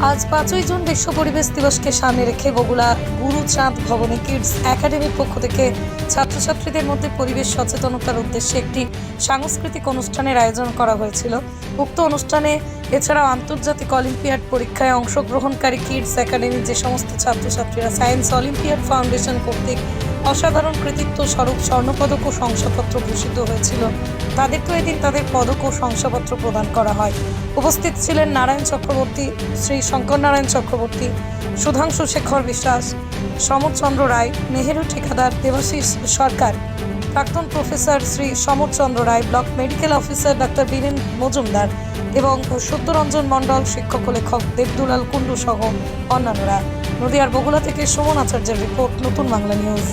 আজ পাঁচই জুন বিশ্ব পরিবেশ দিবসকে সামনে রেখে বগুড়া গুরুচাঁদ ভবনে কিডস একাডেমির পক্ষ থেকে ছাত্রছাত্রীদের মধ্যে পরিবেশ সচেতনতার উদ্দেশ্যে একটি সাংস্কৃতিক অনুষ্ঠানের আয়োজন করা হয়েছিল। উক্ত অনুষ্ঠানে এছাড়াও আন্তর্জাতিক অলিম্পিয়াড পরীক্ষায় অংশগ্রহণকারী কিডস একাডেমির যে সমস্ত ছাত্রছাত্রীরা সায়েন্স অলিম্পিয়াড ফাউন্ডেশন কর্তৃক অসাধারণ কৃতিত্ব স্বরূপ স্বর্ণপদক ও শংসাপত্র ভূষিত হয়েছিল। তাদেরকেও এদিন তাদের পদক ও শংসাপত্র প্রদান করা হয়। উপস্থিত ছিলেন নারায়ণ চক্রবর্তী, শ্রী শঙ্কর নারায়ণ চক্রবর্তী, সুধাংশু শেখর বিশ্বাস, সমরচন্দ্র রায় নেহেরু ঠিকাদার, দেবাশিস সরকার প্রাক্তন professor Shri Samarchandra Roy, block medical officer doctor Biren Majumdar এবং সত্যরঞ্জন মণ্ডল, শিক্ষক লেখক দেবদুলাল কুণ্ডু সহ অন্যান্যরা। নদিয়ার বগুলা থেকে সুমন আচার্যের রিপোর্ট, নতুন বাংলা নিউজ।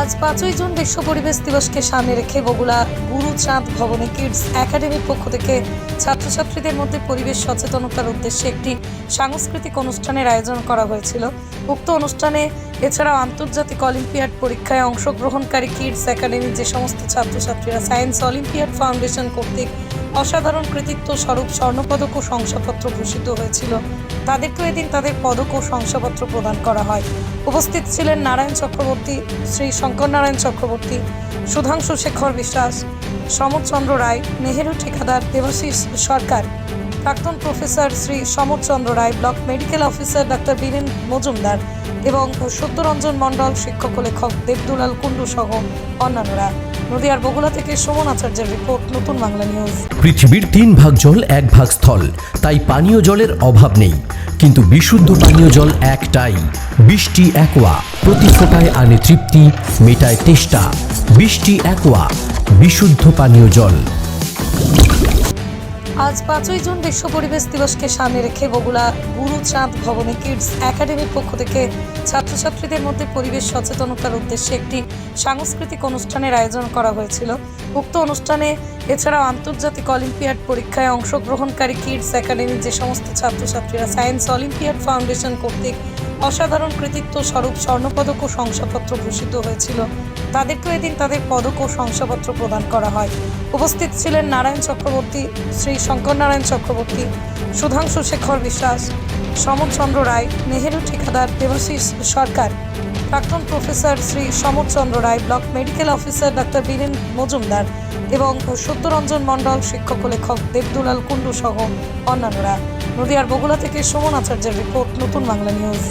আজ পাঁচই জুন বিশ্ব পরিবেশ দিবসকে সামনে রেখে বগুড়া গুরুচাঁদ ভবনে কিডস একাডেমির পক্ষ থেকে ছাত্রছাত্রীদের মধ্যে পরিবেশ সচেতনতার উদ্দেশ্যে একটি সাংস্কৃতিক অনুষ্ঠানের আয়োজন করা হয়েছিল। উক্ত অনুষ্ঠানে এছাড়াও আন্তর্জাতিক অলিম্পিয়াড পরীক্ষায় অংশগ্রহণকারী কিডস একাডেমির যে সমস্ত ছাত্রছাত্রীরা সায়েন্স অলিম্পিয়াড ফাউন্ডেশন কর্তৃক অসাধারণ কৃতিত্ব স্বরূপ স্বর্ণপদক ও শংসাপত্র ভূষিত হয়েছিল। তাদেরকেও এদিন তাদের পদক ও শংসাপত্র প্রদান করা হয়। উপস্থিত ছিলেন নারায়ণ চক্রবর্তী, শ্রী শঙ্কর নারায়ণ চক্রবর্তী, সুধাংশু শেখর বিশ্বাস, সমরচন্দ্র রায় নেহেরু ঠিকাদার, দেবাশিস সরকার প্রাক্তন professor Shri Samarchandra Roy, block medical officer doctor Biren Majumdar এবং সত্যরঞ্জন মণ্ডল, শিক্ষক লেখক দেবদুলাল কুণ্ডু সহ অন্যান্যরা। নদিয়ার বগুড়া থেকে সুমন আচার্যের রিপোর্ট, নতুন বাংলা নিউজ। পৃথিবীর তিন ভাগ জল, এক ভাগ স্থল। তাই পানীয় জলের অভাব নেই। কিন্তু বিশুদ্ধ পানীয় জল একটাই। বৃষ্টি, একোয়া। প্রতি ফোটায় আনে তৃপ্তি, মেটায় তেষ্টা। বৃষ্টি, একোয়া। বিশুদ্ধ পানীয় জল। আজ পাঁচই জুন বিশ্ব পরিবেশ দিবসকে সামনে রেখে বগুড়া গুরুচাঁদ ভবনে কিডস একাডেমির পক্ষ থেকে ছাত্রছাত্রীদের মধ্যে পরিবেশ সচেতনতার উদ্দেশ্যে একটি সাংস্কৃতিক অনুষ্ঠানের আয়োজন করা হয়েছিল। উক্ত অনুষ্ঠানে এছাড়াও আন্তর্জাতিক অলিম্পিয়াড পরীক্ষায় অংশগ্রহণকারী কিডস একাডেমির যে সমস্ত ছাত্রছাত্রীরা সায়েন্স অলিম্পিয়াড ফাউন্ডেশন কর্তৃক অসাধারণ কৃতিত্ব স্বরূপ স্বর্ণপদক ও শংসাপত্র ভূষিত হয়েছিল, তাদেরকেও এদিন তাদের পদক ও শংসাপত্র প্রদান করা হয়। উপস্থিত ছিলেন নারায়ণ চক্রবর্তী, শ্রী শঙ্কর নারায়ণ চক্রবর্তী, সুধাংশু শেখর বিশ্বাস সমরচন্দ্র রায়, নেহেরু ঠিকাদার দেবাশিস সরকার, প্রাক্তন professor Shri Samarchandra Roy, block medical officer doctor Biren Majumdar এবং সত্যরঞ্জন মণ্ডল, শিক্ষক লেখক দেবদুলাল কুণ্ডু সহ অন্যান্যরা। নদিয়ার বগুলা থেকে সুমন আচার্যের রিপোর্ট, নতুন বাংলা নিউজ।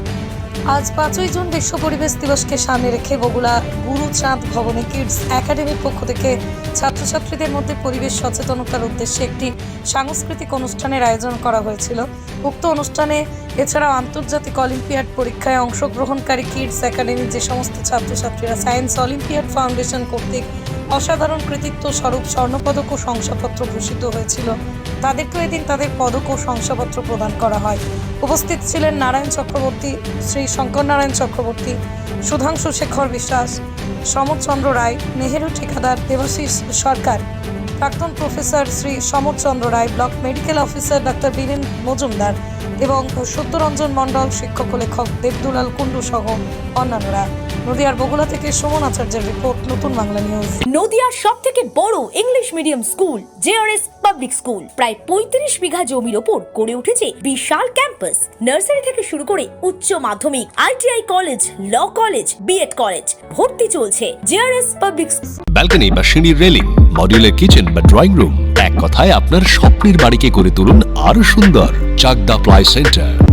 আজ পাঁচই জুন বিশ্ব পরিবেশ দিবসকে সামনে রেখে বগুড়া গুরুচাঁদ ভবনে কিডস একাডেমির পক্ষ থেকে ছাত্রছাত্রীদের মধ্যে পরিবেশ সচেতনতার উদ্দেশ্যে একটি সাংস্কৃতিক অনুষ্ঠানের আয়োজন করা হয়েছিল। উক্ত অনুষ্ঠানে এছাড়াও আন্তর্জাতিক অলিম্পিয়াড পরীক্ষায় অংশগ্রহণকারী কিডস একাডেমির যে সমস্ত ছাত্রছাত্রীরা সায়েন্স অলিম্পিয়াড ফাউন্ডেশন কর্তৃক অসাধারণ কৃতিত্ব স্বরূপ স্বর্ণপদক ও শংসাপত্র ভূষিত হয়েছিল। তাদেরকেও এদিন তাদের পদক ও শংসাপত্র প্রদান করা হয়। উপস্থিত ছিলেন নারায়ণ চক্রবর্তী, শ্রী শঙ্কর নারায়ণ চক্রবর্তী, সুধাংশু শেখর বিশ্বাস সমরচন্দ্র রায়, নেহেরু ঠিকাদার, দেবাশিস সরকার, প্রাক্তন professor Shri Samarchandra Roy, block medical officer doctor Biren Majumdar এবং সত্যরঞ্জন মণ্ডল, শিক্ষক লেখক দেবদুলাল কুণ্ডু সহ অন্যান্যরা। নদিয়ার বগুড়া থেকে সুমন আচার্যের রিপোর্ট নতুন বাংলা নিউজ। নদিয়ার সব থেকে বড় English medium school JRS public school. প্রায় পঁয়ত্রিশ বিঘা জমির ওপর গড়ে উঠেছে বিশাল ক্যাম্পাস। নার্সারি থেকে শুরু করে উচ্চ মাধ্যমিক ITI college law college BEd college ভর্তি চলছে জেআরএস পাবলিক ব্যালকনি বা সিঁড়ির রেলিং মডিউলার কিচেন বা ড্রয়িং রুম এক কথায় আপনার স্বপ্নের বাড়িকে করে তুলুন আরও সুন্দর Chakdah ply centre.